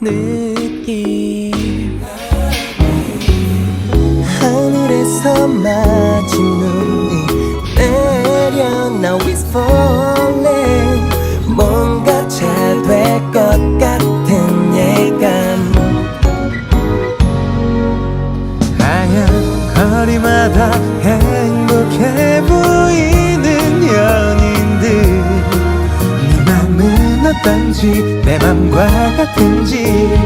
느낌 하늘에서 맞은 눈이 내려 Now it's falling 뭔가 잘 될 것 같은 예감. 하얀 거리마다 행 어떤지 내 맘과 같은지